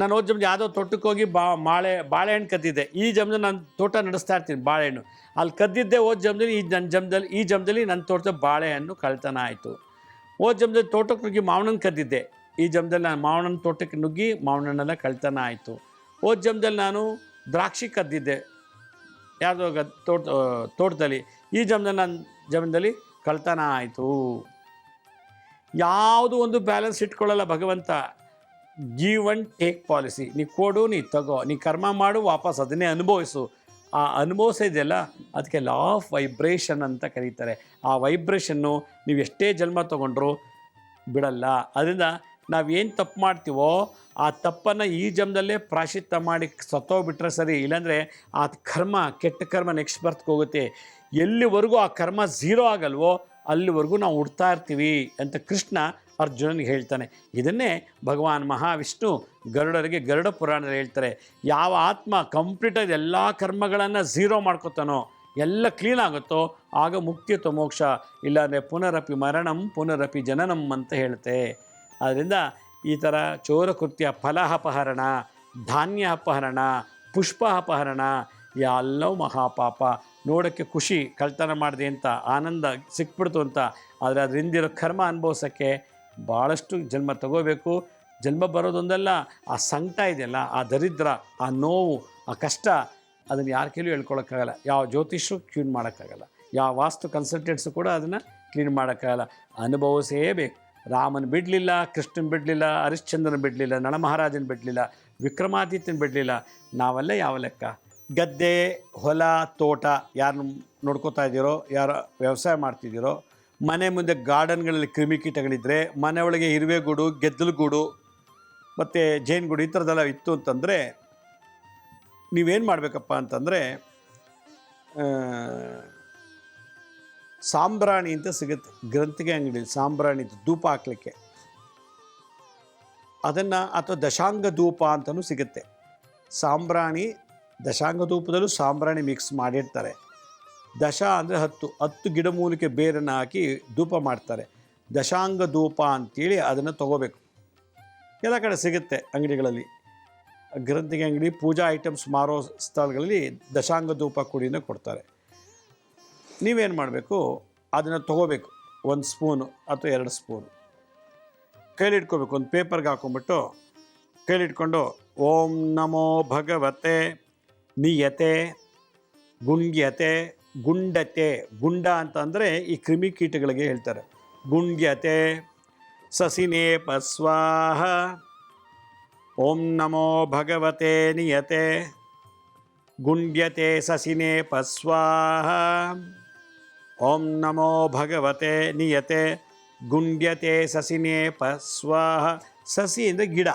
ನಾನು ಓದ್ ಜಮ್ದು ಯಾವುದೋ ತೋಟಕ್ಕೆ ಹೋಗಿ ಬಾ ಬಾಳೆ ಬಾಳೆಹಣ್ಣು ಕದ್ದಿದ್ದೆ. ಈ ಜಮ್ದು ನಾನು ತೋಟ ನಡೆಸ್ತಾ ಇರ್ತೀನಿ, ಬಾಳೆಹಣ್ಣು. ಅಲ್ಲಿ ಕದ್ದಿದ್ದೆ ಓದ್ ಜಮದಲ್ಲಿ, ಈ ನನ್ನ ಜಮ್ದಲ್ಲಿ ಈ ಜಮ್ದಲ್ಲಿ ನನ್ನ ತೋಟದ ಬಾಳೆಹಣ್ಣು ಕಳ್ತನ ಆಯಿತು. ಓದ್ ಜಮ್ದಲ್ಲಿ ತೋಟಕ್ಕೆ ಹೋಗಿ ಮಾವನನ್ನು ಕದ್ದಿದ್ದೆ. ಈ ಜಮದಲ್ಲಿ ನಾನು ಮಾವಣ್ಣನ ತೋಟಕ್ಕೆ ನುಗ್ಗಿ ಮಾವಣ್ಣನೆಲ್ಲ ಕಳ್ತನ ಆಯಿತು. ಹೋದ ಜಮದಲ್ಲಿ ನಾನು ದ್ರಾಕ್ಷಿ ಕದ್ದಿದ್ದೆ. ಯಾವುದೋ ಗದ್ ತೋಟ ತೋಟದಲ್ಲಿ. ಈ ಜಮದಲ್ಲಿ ನನ್ನ ಜಮದಲ್ಲಿ ಕಳ್ತನ ಆಯಿತು. ಯಾವುದು ಒಂದು ಬ್ಯಾಲೆನ್ಸ್ ಇಟ್ಕೊಳ್ಳಲ್ಲ ಭಗವಂತ. ಜೀವನ್ ಟೇಕ್ ಪಾಲಿಸಿ ನೀ ಕೊಡು, ನೀ ತಗೋ. ನೀ ಕರ್ಮ ಮಾಡು, ವಾಪಸ್ ಅದನ್ನೇ ಅನುಭವಿಸು. ಆ ಅನುಭವಿಸೋದೆಯಲ್ಲ ಅದಕ್ಕೆ ಲಾ ಆಫ್ ವೈಬ್ರೇಷನ್ ಅಂತ ಕರೀತಾರೆ. ಆ ವೈಬ್ರೇಷನ್ನು ನೀವು ಎಷ್ಟೇ ಜನ್ಮ ತೊಗೊಂಡ್ರು ಬಿಡಲ್ಲ. ಅದರಿಂದ ನಾವೇನು ತಪ್ಪು ಮಾಡ್ತೀವೋ ಆ ತಪ್ಪನ್ನು ಈ ಜನ್ಮದಲ್ಲೇ ಪ್ರಾಶಿತ್ಯ ಮಾಡಿ ಸತ್ತೋಗ್ಬಿಟ್ರೆ ಸರಿ, ಇಲ್ಲಾಂದರೆ ಆ ಕರ್ಮ, ಕೆಟ್ಟ ಕರ್ಮ ನೆಕ್ಸ್ಟ್ ಬರ್ತ್ಗೆ ಹೋಗುತ್ತೆ. ಎಲ್ಲಿವರೆಗೂ ಆ ಕರ್ಮ ಝೀರೋ ಆಗಲ್ವೋ, ಅಲ್ಲಿವರೆಗೂ ನಾವು ಹುಡ್ತಾ ಇರ್ತೀವಿ ಅಂತ ಕೃಷ್ಣ ಅರ್ಜುನನಿಗೆ ಹೇಳ್ತಾನೆ. ಇದನ್ನೇ ಭಗವಾನ್ ಮಹಾವಿಷ್ಣು ಗರುಡರಿಗೆ ಗರುಡ ಪುರಾಣದಲ್ಲಿ ಹೇಳ್ತಾರೆ. ಯಾವ ಆತ್ಮ ಕಂಪ್ಲೀಟಾಗಿ ಎಲ್ಲ ಕರ್ಮಗಳನ್ನು ಝೀರೋ ಮಾಡ್ಕೊತಾನೋ, ಎಲ್ಲ ಕ್ಲೀನ್ ಆಗುತ್ತೋ, ಆಗ ಅಥವಾ ಮೋಕ್ಷ. ಇಲ್ಲಾಂದರೆ ಪುನರಪಿ ಮರಣಂ, ಪುನರಪಿ ಜನನಂ ಅಂತ ಹೇಳುತ್ತೆ. ಆದ್ದರಿಂದ ಈ ಥರ ಚೋರಕೃತ್ಯ ಫಲಾಪಹರಣ ಧಾನ್ಯ ಅಪಹರಣ, ಪುಷ್ಪ ಅಪಹರಣ ಎಲ್ಲವೂ ಮಹಾಪಾಪ ನೋಡೋಕ್ಕೆ ಖುಷಿ ಕಳ್ತನ ಮಾಡಿದೆ ಅಂತ ಆನಂದ ಸಿಕ್ಬಿಡ್ತು ಅಂತ. ಆದರೆ ಅದರಿಂದಿರೋ ಕರ್ಮ ಅನುಭವಿಸೋಕ್ಕೆ ಭಾಳಷ್ಟು ಜನ್ಮ ತಗೋಬೇಕು. ಜನ್ಮ ಬರೋದೊಂದಲ್ಲ, ಆ ಸಂಕಟ ಇದೆಯಲ್ಲ, ಆ ದರಿದ್ರ, ಆ ನೋವು, ಆ ಕಷ್ಟ, ಅದನ್ನು ಯಾರ ಕೈಲೂ ಹೇಳ್ಕೊಳಕ್ಕಾಗಲ್ಲ. ಯಾವ ಜ್ಯೋತಿಷು ಕ್ಲೀನ್ ಮಾಡೋಕ್ಕಾಗಲ್ಲ. ಯಾವ ವಾಸ್ತು ಕನ್ಸಲ್ಟೆಂಟ್ಸು ಕೂಡ ಅದನ್ನು ಕ್ಲೀನ್ ಮಾಡೋಕ್ಕಾಗಲ್ಲ. ಅನುಭವಿಸೇಬೇಕು ರಾಮನ ಬಿಡಲಿಲ್ಲ, ಕೃಷ್ಣನ ಬಿಡಲಿಲ್ಲ, ಹರಿಶ್ಚಂದ್ರನ ಬಿಡಲಿಲ್ಲ ನಳಮಹಾರಾಜನ ಬಿಡಲಿಲ್ಲ, ವಿಕ್ರಮಾದಿತ್ಯನ ಬಿಡಲಿಲ್ಲ. ನಾವೆಲ್ಲ ಯಾವ ಲೆಕ್ಕ? ಗದ್ದೆ, ಹೊಲ, ತೋಟ ಯಾರು ನೋಡ್ಕೋತಾ ಇದ್ದೀರೋ, ಯಾರು ವ್ಯವಸಾಯ ಮಾಡ್ತಿದ್ದೀರೋ, ಮನೆ ಮುಂದೆ ಗಾರ್ಡನ್ಗಳಲ್ಲಿ ಕ್ರಿಮಿಕೀಟಗಳಿದ್ದರೆ ಮನೆ ಒಳಗೆ ಇರುವೆಗೂಡು ಗೆದ್ದಲುಗೂಡು ಮತ್ತು ಜೇನುಗೂಡು ಈ ಥರದ್ದೆಲ್ಲ ಇತ್ತು ಅಂತಂದರೆ, ನೀವೇನು ಮಾಡಬೇಕಪ್ಪ ಅಂತಂದರೆ ಸಾಂಬ್ರಾಣಿ ಅಂತ ಸಿಗುತ್ತೆ. ಗ್ರಂಥಿಗೆ ಅಂಗಡಿ ಸಾಂಬ್ರಾಣಿ ಧೂಪ ಹಾಕ್ಲಿಕ್ಕೆ. ಅದನ್ನು ಅಥವಾ ದಶಾಂಗ ಧೂಪ ಅಂತಲೂ ಸಿಗುತ್ತೆ. ಸಾಂಬ್ರಾಣಿ ದಶಾಂಗ ಧೂಪದಲ್ಲೂ ಸಾಂಬ್ರಾಣಿ ಮಿಕ್ಸ್ ಮಾಡಿರ್ತಾರೆ. ದಶ ಅಂದರೆ ಹತ್ತು ಹತ್ತು ಗಿಡಮೂಲಿಕೆ ಬೇರನ್ನು ಹಾಕಿ ಧೂಪ ಮಾಡ್ತಾರೆ. ದಶಾಂಗ ಧೂಪ ಅಂತೇಳಿ ಅದನ್ನು ತಗೋಬೇಕು. ಎಲ್ಲ ಕಡೆ ಸಿಗುತ್ತೆ ಅಂಗಡಿಗಳಲ್ಲಿ. ಗ್ರಂಥಿಗೆ ಅಂಗಡಿ ಪೂಜಾ ಐಟಮ್ಸ್ ಮಾರೋ ಸ್ಥಳಗಳಲ್ಲಿ ದಶಾಂಗ ಧೂಪ ಕುಡಿನ ಕೊಡ್ತಾರೆ. ನೀವೇನು ಮಾಡಬೇಕು? ಅದನ್ನು ತಗೋಬೇಕು. ಒಂದು ಸ್ಪೂನು ಅಥವಾ ಎರಡು ಸ್ಪೂನು. ಕೈಲಿಟ್ಕೋಬೇಕು. ಒಂದು ಪೇಪರ್ಗೆ ಹಾಕೊಂಡ್ಬಿಟ್ಟು ಕೈಲಿಟ್ಕೊಂಡು ಓಂ ನಮೋ ಭಗವತೆ ನಿಯತೆ ಗುಂಡ್ಯತೆ ಗುಂಡತೆ. ಗುಂಡ ಅಂತ ಅಂದರೆ ಈ ಕ್ರಿಮಿಕೀಟಗಳಿಗೆ ಹೇಳ್ತಾರೆ. ಗುಂಡ್ಯತೆ ಸಸಿನೇ ಪಸ್ವಾಹ. ಓಂ ನಮೋ ಭಗವತೆ ನಿಯತೆ ಗುಂಡ್ಯತೆ ಸಸಿನೇ ಸ್ವಾಹ ಓಂ ನಮೋ ಭಗವತೆ ನಿಯತೆ, ಗುಂಡ್ಯತೆ ಸಸಿನೇಪ ಸ್ವಾಹ ಸಸಿ ಅಂದರೆ ಗಿಡ.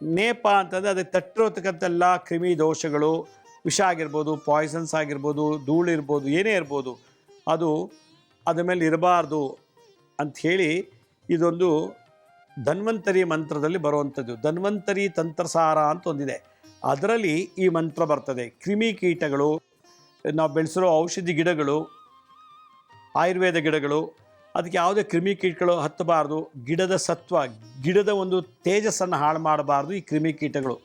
ನೇಪ ಅಂತಂದರೆ ಅದಕ್ಕೆ ತಟ್ಟಿರೋತಕ್ಕಂತೆಲ್ಲ ಕ್ರಿಮಿ ದೋಷಗಳು, ವಿಷ ಆಗಿರ್ಬೋದು ಪಾಯ್ಸನ್ಸ್ ಆಗಿರ್ಬೋದು ಧೂಳಿರ್ಬೋದು ಏನೇ ಇರ್ಬೋದು, ಅದು ಅದರ ಮೇಲೆ ಇರಬಾರ್ದು ಅಂಥೇಳಿ ಇದೊಂದು ಧನ್ವಂತರಿ ಮಂತ್ರದಲ್ಲಿ ಬರುವಂಥದ್ದು. ಧನ್ವಂತರಿ ತಂತ್ರಸಾರ ಅಂತ ಒಂದಿದೆ. ಅದರಲ್ಲಿ ಈ ಮಂತ್ರ ಬರ್ತದೆ. ಕ್ರಿಮಿಕೀಟಗಳು ನಾವು ಬೆಳೆಸಿರೋ ಔಷಧಿ ಗಿಡಗಳು, ಆಯುರ್ವೇದ ಗಿಡಗಳು, ಅದಕ್ಕೆ ಯಾವುದೇ ಕ್ರಿಮಿಕೀಟಗಳು ಹತ್ತಬಾರ್ದು. ಗಿಡದ ಸತ್ವ, ಗಿಡದ ಒಂದು ತೇಜಸ್ಸನ್ನು ಹಾಳು ಮಾಡಬಾರ್ದು ಈ ಕ್ರಿಮಿಕೀಟಗಳು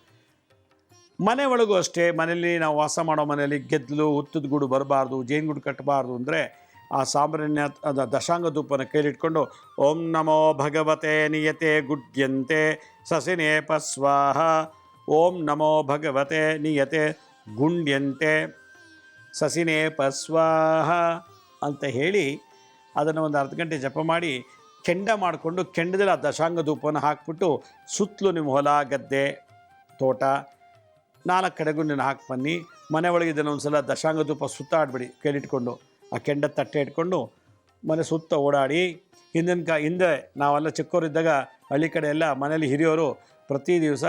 ಮನೆ ಒಳಗೂ ಅಷ್ಟೇ, ಮನೆಯಲ್ಲಿ ನಾವು ವಾಸ ಮಾಡೋ ಮನೆಯಲ್ಲಿ ಗೆದ್ದಲು, ಹುತ್ತದ ಗೂಡು ಬರಬಾರ್ದು ಜೇನುಗೂಡು ಕಟ್ಟಬಾರ್ದು ಅಂದರೆ ಆ ಸಾಮಾನ್ಯ ಅದ ದಶಾಂಗ ಧೂಪನ ಕೈಲಿಟ್ಕೊಂಡು, ಓಂ ನಮೋ ಭಗವತೆ ನಿಯತೆ ಗುಡ್ಯಂತೆ ಸಸಿನೇಪ ಸ್ವಾಹ ಓಂ ನಮೋ ಭಗವತೆ ನಿಯತೆ ಗುಂಡ್ಯಂತೆ ಸಸಿನೇಪ ಪಸ್ವಾಹ ಅಂತ ಹೇಳಿ ಅದನ್ನು ಒಂದು ಅರ್ಧ ಗಂಟೆ ಜಪ ಮಾಡಿ ಕೆಂಡ ಮಾಡಿಕೊಂಡು ಕೆಂಡದಲ್ಲಿ ಆ ದಶಾಂಗ ಧೂಪವನ್ನು ಹಾಕ್ಬಿಟ್ಟು ಸುತ್ತಲೂ ನಿಮ್ಮ ಹೊಲ, ಗದ್ದೆ, ತೋಟ ನಾಲ್ಕು ಕಡೆಗೂ ನೀನು ಹಾಕಿ ಬನ್ನಿ. ಮನೆ ಒಳಗೆ ಇದನ್ನು ಒಂದು ಸಲ ದಶಾಂಗ ಧೂಪ ಸುತ್ತಾಡ್ಬಿಡಿ ಕೈಲಿಟ್ಕೊಂಡು. ಆ ಕೆಂಡ ತಟ್ಟೆ ಇಟ್ಕೊಂಡು ಮನೆ ಸುತ್ತ ಓಡಾಡಿ, ಹಿಂದಿನ ಕಾ, ಹಿಂದೆ ನಾವೆಲ್ಲ ಚಿಕ್ಕವರಿದ್ದಾಗ ಹಳ್ಳಿ ಕಡೆ ಎಲ್ಲ ಮನೇಲಿ ಹಿರಿಯೋರು ಪ್ರತಿ ದಿವಸ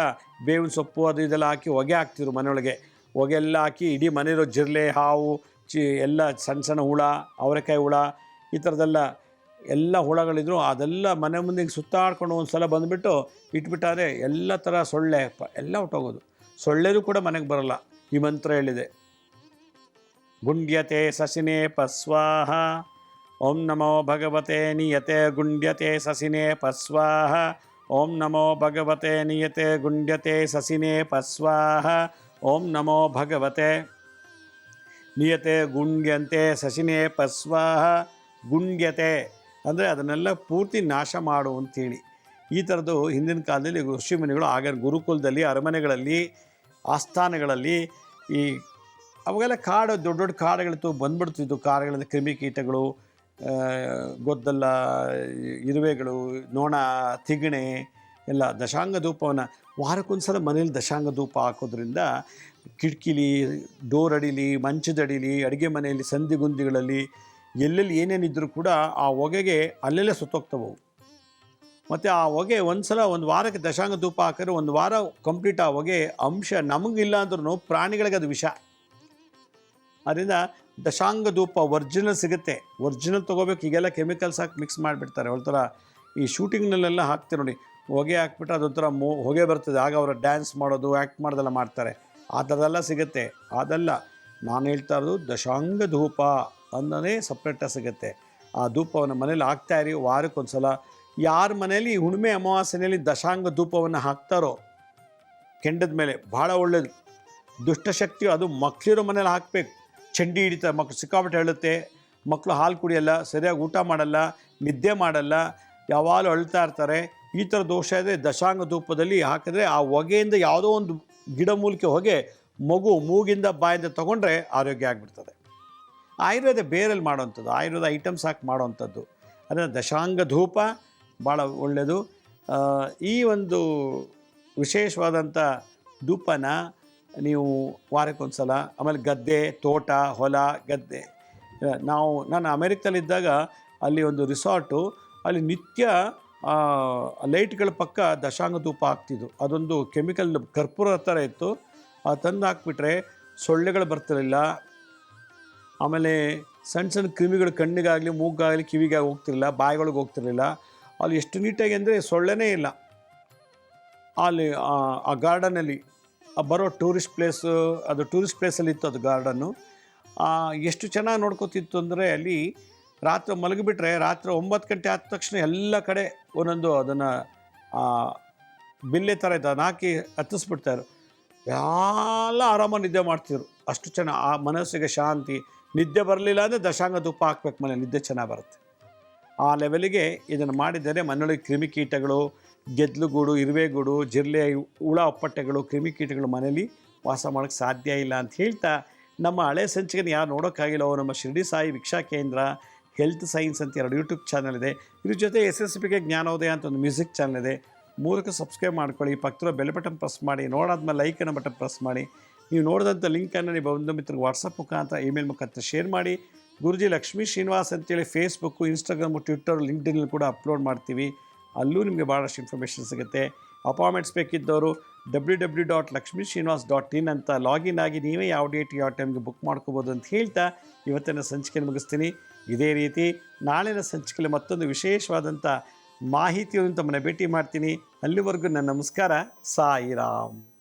ಬೇವಿನ ಸೊಪ್ಪು ಅದು ಇದೆಲ್ಲ ಹಾಕಿ ಹೊಗೆ ಹಾಕ್ತಿದ್ರು ಮನೆಯೊಳಗೆ ಹೊಗೆ ಎಲ್ಲ ಹಾಕಿ ಇಡೀ ಮನೆಯಿರೋ ಜಿರಲೆ ಹಾವು, ಚಿ, ಎಲ್ಲ ಸಣ್ಣ ಸಣ್ಣ ಹುಳ, ಅವರೆಕಾಯಿ ಹುಳ, ಈ ಥರದ್ದೆಲ್ಲ, ಎಲ್ಲ ಹುಳಗಳಿದ್ರು, ಅದೆಲ್ಲ ಮನೆ ಮುಂದೆ ಸುತ್ತಾಡ್ಕೊಂಡು ಒಂದು ಸಲ ಬಂದುಬಿಟ್ಟು ಇಟ್ಬಿಟ್ಟಾದ್ರೆ ಎಲ್ಲ ಥರ ಸೊಳ್ಳೆ, ಪ, ಎಲ್ಲ ಹೊಟ್ಟೋಗೋದು. ಸೊಳ್ಳೆದು ಕೂಡ ಮನೆಗೆ ಬರಲ್ಲ. ಈ ಮಂತ್ರ ಹೇಳಿದೆ. ಗುಂಡ್ಯತೆ ಸಸಿನೇ ಪಸ್ವಾಹ. ಓಂ ನಮೋ ಭಗವತೆ ನಿಯತೆ ಗುಂಡ್ಯತೆ ಸಸಿನೇ ಪಸ್ವಾಹ. ಓಂ ನಮೋ ಭಗವತೆ ನಿಯತೆ ಗುಂಡ್ಯತೆ ಸಸಿನೇ ಪಸ್ವಾಹ. ಓಂ ನಮೋ ಭಗವತೆ. ನಿಯತೆ ಗುಂಡ್ಯಂತೆ ಸಸಿನೇ ಪಸ್ವಾಹ ಗುಂಡ್ಯತೆ ಅಂದರೆ ಅದನ್ನೆಲ್ಲ ಪೂರ್ತಿ ನಾಶ ಮಾಡು ಅಂತೇಳಿ. ಈ ಥರದ್ದು ಹಿಂದಿನ ಕಾಲದಲ್ಲಿ ಋಷಿಮುನಿಗಳು ಆಗ ಗುರುಕುಲದಲ್ಲಿ, ಅರಮನೆಗಳಲ್ಲಿ, ಆಸ್ಥಾನಗಳಲ್ಲಿ ಈ ಅವಾಗೆಲ್ಲ ಕಾಡು, ದೊಡ್ಡ ದೊಡ್ಡ ಕಾಡುಗಳಿತ್ತು ಬಂದ್ಬಿಡ್ತಿದ್ದು ಕಾಡುಗಳಿಂದ ಕ್ರಿಮಿಕೀಟಗಳು ಗೊದ್ದಲ್ಲ, ಇರುವೆಗಳು, ನೋಣ, ತಿಗಣೆ ಎಲ್ಲ ದಶಾಂಗ ಧೂಪವನ್ನು ವಾರಕ್ಕೊಂದ್ಸಲ ಮನೇಲಿ ದಶಾಂಗ ಧೂಪ ಹಾಕೋದ್ರಿಂದ ಕಿಟಕಿಲಿ ಡೋರ್ ಅಡಿಲಿ ಮಂಚದಡಿಲಿ ಅಡುಗೆ ಮನೆಯಲ್ಲಿ ಸಂಧಿಗುಂದಿಗಳಲ್ಲಿ ಎಲ್ಲೆಲ್ಲಿ ಏನೇನಿದ್ದರೂ ಕೂಡ ಆ ಹೊಗೆಗೆ ಅಲ್ಲೆಲ್ಲೇ ಸುತ್ತೋಗ್ತವೆ. ಮತ್ತು ಆ ಹೊಗೆ ಒಂದು ಸಲ ಒಂದು ವಾರಕ್ಕೆ ದಶಾಂಗ ಧೂಪ ಹಾಕಿದ್ರೆ ಒಂದು ವಾರ ಕಂಪ್ಲೀಟ್ ಆ ಹೊಗೆ ಅಂಶ ನಮಗಿಲ್ಲ ಅಂದ್ರೂ ಪ್ರಾಣಿಗಳಿಗೆ ಅದು ವಿಷ. ಅದರಿಂದ ದಶಾಂಗ ಧೂಪ ಒರ್ಜಿನಲ್ ಸಿಗುತ್ತೆ. ಒರ್ಜಿನಲ್ ತೊಗೋಬೇಕು, ಈಗೆಲ್ಲ ಕೆಮಿಕಲ್ಸ್ ಹಾಕಿ ಮಿಕ್ಸ್ ಮಾಡಿಬಿಡ್ತಾರೆ. ಒಂಥರ ಈ ಶೂಟಿಂಗ್ನಲ್ಲೆಲ್ಲ ಹಾಕ್ತೀವಿ ನೋಡಿ ಹೊಗೆ ಹಾಕ್ಬಿಟ್ಟು ಅದೊಂಥರ ಮೋ, ಹೊಗೆ ಬರ್ತದೆ. ಆಗ ಅವರು ಡ್ಯಾನ್ಸ್ ಮಾಡೋದು ಆ್ಯಕ್ಟ್ ಮಾಡೋದೆಲ್ಲ ಮಾಡ್ತಾರೆ. ಆ ಥರದೆಲ್ಲ ಸಿಗುತ್ತೆ. ಅದೆಲ್ಲ ನಾನು ಹೇಳ್ತಾ ಇರೋದು ದಶಾಂಗ ಧೂಪ ಅನ್ನೋದೇ ಸಪ್ರೇಟಾಗಿ ಸಿಗುತ್ತೆ. ಆ ಧೂಪವನ್ನು ಮನೇಲಿ ಹಾಕ್ತಾ ಇರಿ ವಾರಕ್ಕೊಂದು ಸಲ ಯಾರ ಮನೇಲಿ ಈ ಹುಣ್ಣಿಮೆ ಅಮಾವಾಸ್ಯೆಯಲ್ಲಿ ದಶಾಂಗ ಧೂಪವನ್ನು ಹಾಕ್ತಾರೋ, ಕೆಂಡದ ಮೇಲೆ, ಭಾಳ ಒಳ್ಳೇದು. ದುಷ್ಟಶಕ್ತಿಯು ಅದು ಮಕ್ಕಳಿರೋ ಮನೇಲಿ ಹಾಕ್ಬೇಕು. ಚಂಡಿ ಹಿಡಿತಾರೆ ಮಕ್ಕಳು ಸಿಕ್ಕಾಪಟ್ಟೆ ಹೇಳುತ್ತೆ ಮಕ್ಕಳು ಹಾಲು ಕುಡಿಯಲ್ಲ, ಸರಿಯಾಗಿ ಊಟ ಮಾಡಲ್ಲ, ನಿದ್ದೆ ಮಾಡಲ್ಲ, ಯಾವಾಗಲೂ ಅಳ್ತಾ ಇರ್ತಾರೆ. ಈ ಥರ ದೋಷ ಇದೆ, ದಶಾಂಗ ಧೂಪದಲ್ಲಿ ಹಾಕಿದ್ರೆ ಆ ಹೊಗೆಯಿಂದ ಯಾವುದೋ ಒಂದು ಗಿಡಮೂಲಿಕೆ ಹೊಗೆ ಮಗು ಮೂಗಿಂದ ಬಾಯಿಂದ ತೊಗೊಂಡ್ರೆ ಆರೋಗ್ಯ ಆಗಿಬಿಡ್ತದೆ. ಆಯುರ್ವೇದ ಬೇರಲ್ಲಿ ಮಾಡೋವಂಥದ್ದು, ಆಯುರ್ವೇದ ಐಟಮ್ಸ್ ಹಾಕಿ ಮಾಡೋವಂಥದ್ದು. ಅದನ್ನು ದಶಾಂಗ ಧೂಪ ಭಾಳ ಒಳ್ಳೆಯದು ಈ ಒಂದು ವಿಶೇಷವಾದಂಥ ಧೂಪನ ನೀವು ವಾರಕ್ಕೊಂದು ಸಲ ಆಮೇಲೆ ಗದ್ದೆ, ತೋಟ, ಹೊಲ, ಗದ್ದೆ. ನಾವು, ನಾನು ಅಮೇರಿಕದಲ್ಲಿದ್ದಾಗ ಅಲ್ಲಿ ಒಂದು ರಿಸಾರ್ಟು, ಅಲ್ಲಿ ನಿತ್ಯ ಲೈಟ್ಗಳ ಪಕ್ಕ ದಶಾಂಗ ಧೂಪ ಹಾಕ್ತಿದ್ದು ಅದೊಂದು ಕೆಮಿಕಲ್ ಕರ್ಪೂರ ಥರ ಇತ್ತು. ಅದು ತಂದು ಹಾಕ್ಬಿಟ್ರೆ ಸೊಳ್ಳೆಗಳು ಬರ್ತಿರಲಿಲ್ಲ. ಆಮೇಲೆ ಸಣ್ಣ ಸಣ್ಣ ಕ್ರಿಮಿಗಳು ಕಣ್ಣಿಗಾಗಲಿ ಮೂಗಾಗಲಿ ಕಿವಿಗೆ ಹೋಗ್ತಿರಲಿಲ್ಲ, ಬಾಯಿಗಳಿಗೆ ಹೋಗ್ತಿರಲಿಲ್ಲ. ಅಲ್ಲಿ ಎಷ್ಟು ನೀಟಾಗಿ ಅಂದರೆ ಸೊಳ್ಳೆನೇ ಇಲ್ಲ. ಅಲ್ಲಿ, ಆ ಗಾರ್ಡನಲ್ಲಿ ಬರೋ ಟೂರಿಸ್ಟ್ ಪ್ಲೇಸು, ಅದು ಟೂರಿಸ್ಟ್ ಪ್ಲೇಸಲ್ಲಿ ಇತ್ತು ಅದು ಗಾರ್ಡನ್ನು. ಎಷ್ಟು ಚೆನ್ನಾಗಿ ನೋಡ್ಕೋತಿತ್ತು ಅಂದರೆ ಅಲ್ಲಿ ರಾತ್ರಿ ಮಲಗಿಬಿಟ್ರೆ ರಾತ್ರಿ ಒಂಬತ್ತು ಗಂಟೆ ಆದ ತಕ್ಷಣ ಎಲ್ಲ ಕಡೆ ಒಂದೊಂದು ಅದನ್ನು ಬಿಲ್ಲೆ ಥರ ಇತ್ತು ಅದನ್ನು ಹಾಕಿ ಹತ್ತಿಸ್ಬಿಡ್ತಾರೆ. ಎಲ್ಲ ಆರಾಮಾಗಿ ನಿದ್ದೆ ಮಾಡ್ತಿದ್ರು. ಅಷ್ಟು ಚೆನ್ನಾಗಿ ಆ ಮನಸ್ಸಿಗೆ ಶಾಂತಿ, ನಿದ್ದೆ ಬರಲಿಲ್ಲ ಅಂದರೆ ದಶಾಂಗ ತುಪ್ಪ ಹಾಕ್ಬೇಕು ಮನೆ, ನಿದ್ದೆ ಚೆನ್ನಾಗಿ ಬರುತ್ತೆ. ಆ ಲೆವೆಲಿಗೆ ಇದನ್ನು ಮಾಡಿದರೆ ಮನೆಯೊಳಗೆ ಕ್ರಿಮಿಕೀಟಗಳು ಗೆದ್ಲುಗೂಡು, ಇರುವೆಗೂಡು ಜಿರ್ಲೆ ಹುಳ, ಒಪ್ಪಟ್ಟೆಗಳು ಕ್ರಿಮಿಕೀಟಗಳು ಮನೇಲಿ ವಾಸ ಮಾಡೋಕ್ಕೆ ಸಾಧ್ಯ ಇಲ್ಲ ಅಂತ ಹೇಳ್ತಾ, ನಮ್ಮ ಹಳೆ ಸಂಚಿಕೆನ ಯಾರು ನೋಡೋಕ್ಕಾಗಿಲ್ಲ ನಮ್ಮ ಶಿರಡಿ ಸಾಯಿ ವಿಕ್ಷಾ ಕೇಂದ್ರ ಹೆಲ್ತ್ ಸೈನ್ಸ್ ಅಂತ ಎರಡು ಯೂಟ್ಯೂಬ್ ಚಾನಲ್ ಇದೆ. ಇದ್ರ ಜೊತೆ ಎಸ್ ಎಸ್ ಪಿಗೆ ಜ್ಞಾನೋದಯ ಅಂತ ಒಂದು ಮ್ಯೂಸಿಕ್ ಚಾನಲ್ ಇದೆ. ಮೂಲಕ ಸಬ್ಸ್ಕ್ರೈಬ್ ಮಾಡ್ಕೊಳ್ಳಿ. ಪಕ್ಕದ ಬೆಲ್ ಬಟನ್ ಪ್ರೆಸ್ ಮಾಡಿ. ನೋಡಾದ್ಮೇಲೆ ಲೈಕ್ ಅನ್ನೋ ಬಟನ್ ಪ್ರೆಸ್ ಮಾಡಿ. ನೀವು ನೋಡಿದಂಥ ಲಿಂಕನ್ನು ನೀವು ಬಂಧು ಮಿತ್ರರಿಗೆ ವಾಟ್ಸಪ್ ಮುಖಾಂತರ ಇಮೇಲ್ ಮುಖಾಂತರ ಶೇರ್ ಮಾಡಿ. ಗುರುಜಿ ಲಕ್ಷ್ಮೀ ಶ್ರೀನಿವಾಸ್ ಅಂತೇಳಿ ಫೇಸ್ಬುಕ್ಕು ಇನ್ಸ್ಟಾಗ್ರಾಮು ಟ್ವಿಟ್ಟರ್ ಲಿಂಕ್ಡಿನಲ್ಲಿ ಕೂಡ ಅಪ್ಲೋಡ್ ಮಾಡ್ತೀವಿ. ಅಲ್ಲೂ ನಿಮಗೆ ಭಾಳಷ್ಟು ಇನ್ಫಾರ್ಮೇಷನ್ ಸಿಗುತ್ತೆ. Appointments ಬೇಕಿದ್ದವರು W W dot Lakshmi Srinivas dot in ಅಂತ ಲಾಗಿನ್ ಆಗಿ ನೀವೇ ಯಾವ ಡೇಟ್, ಯಾವ ಟೈಮ್ಗೆ ಬುಕ್ ಮಾಡ್ಕೋಬೋದು ಅಂತ ಹೇಳ್ತಾ ಇವತ್ತಿನ ಸಂಚಿಕೆ ಮುಗಿಸ್ತೀನಿ. ಇದೇ ರೀತಿ ನಾಳಿನ ಸಂಚಿಕೆಯಲ್ಲಿ ಮತ್ತೊಂದು ವಿಶೇಷವಾದಂಥ ಮಾಹಿತಿಯನ್ನು ತಮ್ಮನ್ನ ಭೇಟಿ ಮಾಡ್ತೀನಿ. ಅಲ್ಲಿವರೆಗೂ ನನ್ನ ನಮಸ್ಕಾರ. ಸಾಯಿರಾಮ್.